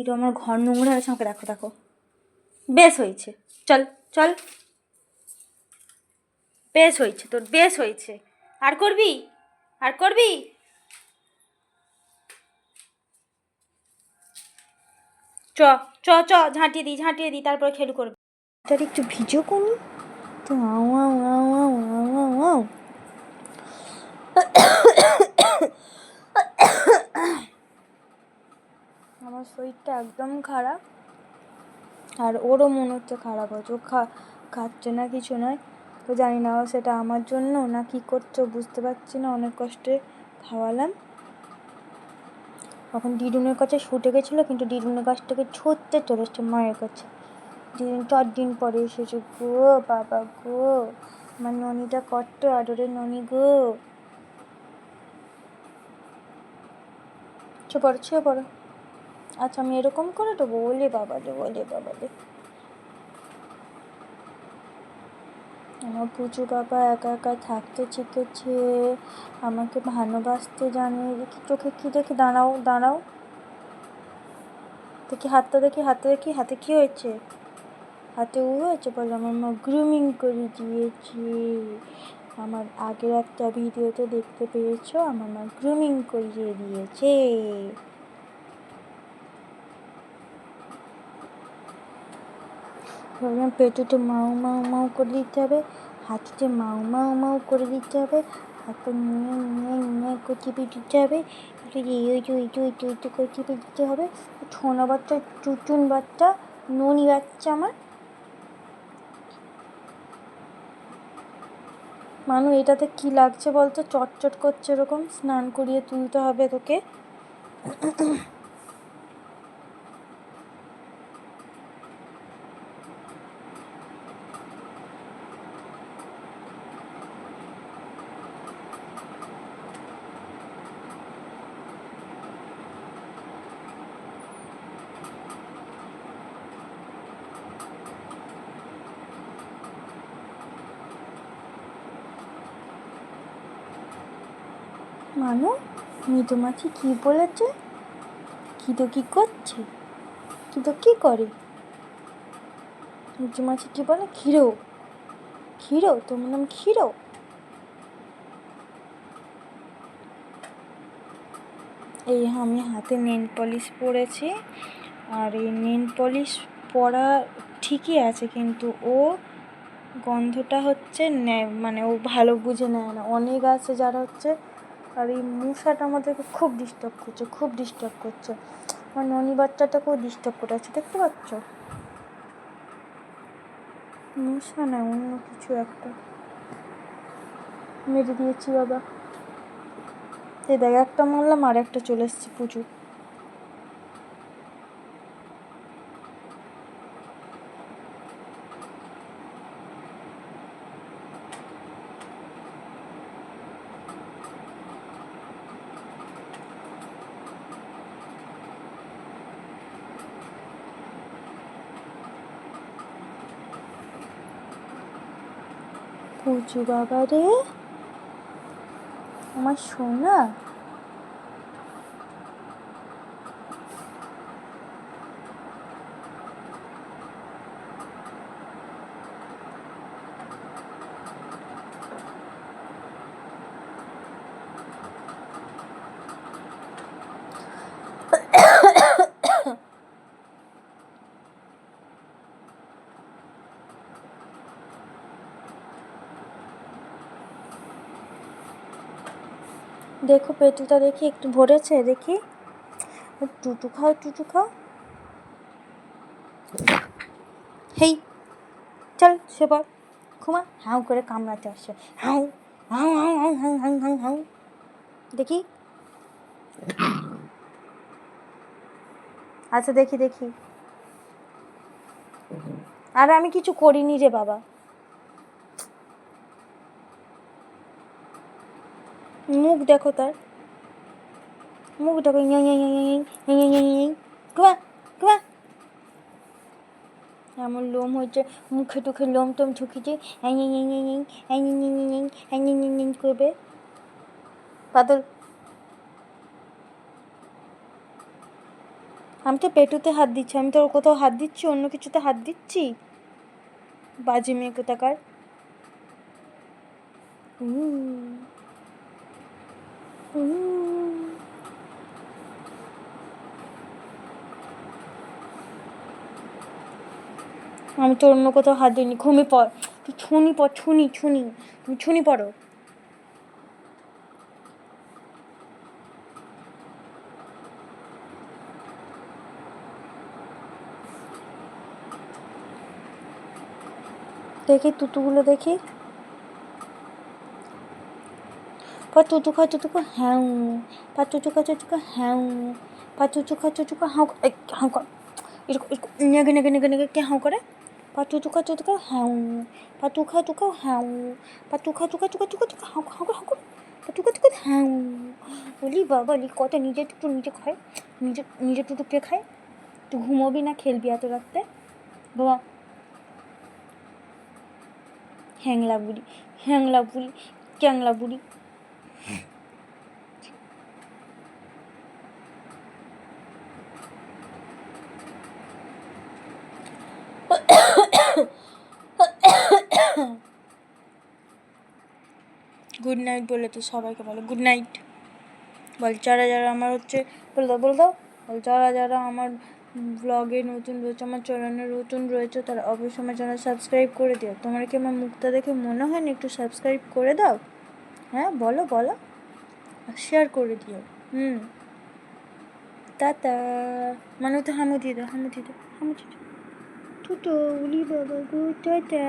কিন্তু আমার ঘর নোংরা হয়েছে, আমাকে দেখো দেখো। বেশ হয়েছে। চল চল। বেশ হয়েছে তোর, বেশ হয়েছে। আর করবি? আর করবি? চ চ চ, ঝাঁটিয়ে দিই ঝাঁটিয়ে দিই, তারপরে খেলু করবি। তার একটু ভিডিও করুন। তো আও আও আও আও আও আও আও আমার শরীরটা একদম খারাপ। আর ওরও মনে হচ্ছে খারাপ হচ্ছে ও খা, খাচ্ছে না, কিছু নয়। তো জানি না ও সেটা আমার জন্য না কী করছ বুঝতে পারছি না। অনেক কষ্টে খাওয়ালাম। তখন দিদুনের কাছে ছুটে গেছিল, কিন্তু দিদুনের কাছ থেকে ছুটতে চলে এসছে মায়ের কাছে। দিদিন চার দিন পরে এসেছে, গো বাবা গো, আমার ননিটা কত আদরের ননি গো। ছো পড়ো ছো পড়ো। আচ্ছা আমি এরকম করে দেবো? বলে বাবা রে বলে বাবা রে। আমার পুজো বাবা একা একা থাকতে শিখেছে আমাকে ভালোবাসতে জানে। দেখি চোখে কি দেখি? দাঁড়াও দাঁড়াও। দেখি হাতটা, দেখি হাতে দেখি হাতে কি হয়েছে? হাতে উ হয়েছে বলে আমার মা গ্রুমিং করে দিয়েছে। আমার আগের একটা ভিডিওতে দেখতে পেয়েছ? আমার মা গ্রুমিং করিয়ে দিয়েছে। ভাবলাম পেটুতে মাউ মাউ মাউ করে দিতে হবে। হাতিতে মাউ মাউ মাউ করে দিতে হবে। হাতে নিয়ে নিয়ে নিয়ে করে চিপে দিতে হবে। একটু এই দিতে হবে। ছোনা বাচ্চা, চুচুন বাচ্চা, ননি বাচ্চা আমার। মানু, এটাতে কি লাগছে বলতো? চটচট করছে এরকম। স্নান করিয়ে তুলতে হবে তোকে। মানু মৃদু মাছি কী বলেছে? কী তো কী করছে? কী তো কী করে? মৃদু মাছি কী বলে? ক্ষীরো। ক্ষীরো? তোমার নাম ক্ষীরো? এই আমি হাতে নেল পলিশ পরেছি, আর এই নেল পলিশ পরা ঠিকই আছে, কিন্তু ও গন্ধটা হচ্ছে মানে ও ভালো বুঝে নেয় না। অনেক আছে যারা হচ্ছে আর এই মশাটা আমাদেরকে খুব ডিস্টার্ব করছে, খুব ডিস্টার্ব করছে। আমার ননি বাচ্চাটাকেও ডিস্টার্ব করে আছে দেখতে পাচ্ছ? মশা না, অন্য কিছু একটা। মেরে দিয়েছি বাবা। এই দেখ, একটা মারলাম আর একটা চলে এসছে প্রচুর পুজো বাবা রে আমার সোনা দেখো পেটুটা দেখি, একটু ভরেছে, দেখি। টুটু খাও টুটু খাও। হেই, চল সেবার ঘুমা, হাউ করে কামড়াতে আসছে। হাউ হাউ হাউ হাউ হাউ হাউ হাউ হাউ। দেখি। আচ্ছা দেখি দেখি। আর আমি কিছু করিনি রে বাবা। মুখ দেখো তার মুখ দেখো এমন লোম হচ্ছে মুখে টুখে লোম টোম ঢুকিছে করবে পাতল আমি তো পেটুতে হাত দিচ্ছি আমি তো ওর কোথাও হাত দিচ্ছি অন্য কিছুতে হাত দিচ্ছি বাজে মেয়ে কোথাকার উম। আমি তো অন্য কোথাও হাত দিইনি ঘুমিয়ে পড়। তুই ছুনি পড়, ছুনি ছুনি। তুমি ছুনি পড়ো। দেখি, তুতুগুলো দেখি। পা তুতু খা তুতু খা হ্যাঁ পা চুচু খা চুচু খা হ্যাঁ পা চুচু খা চুচু খা হাউ হাউ এরকম এরকম নেগে নেগে নেগে নেগে কে হাউ করে পা চুচু খা চুচু খা হ্যাঁ পা তু খা তু খা হ্যাঁ পা তু খা তু খা চুকা চুকা চুকা হাউ হাউ হাউ কর পা তু খা তু হ্যাঁ বলি বাবা বলি কত নিজে টুকু নিজে খায় নিজে নিজে টুকু কে খায় তুই ঘুমোবি না খেলবি এত রাখতে বাবা হ্যাংলা বুড়ি হ্যাংলা বুড়ি ক্যাংলা বুড়ি গুড নাইট বলে তো সবাইকে বলো গুড নাইট বল, যারা যারা আমার হচ্ছে, বলে দাও বলে দাও। বল, যারা যারা আমার ব্লগে নতুন রয়েছে, আমার চ্যানেলে নতুন রয়েছে, তারা অবশ্যই আমার চ্যানেল সাবস্ক্রাইব করে দিও। তোমার কি আমার মুখটা দেখে মনে হয় না একটু সাবস্ক্রাইব করে দাও। হ্যাঁ বলো বলো। শেয়ার করে দিও। হুম। টাটা। মানে তো হামু দিয়ে দাও, হামু দিয়ে দাও, হামু দিয়ে দাও। তো উলি বাবা গো, টাটা।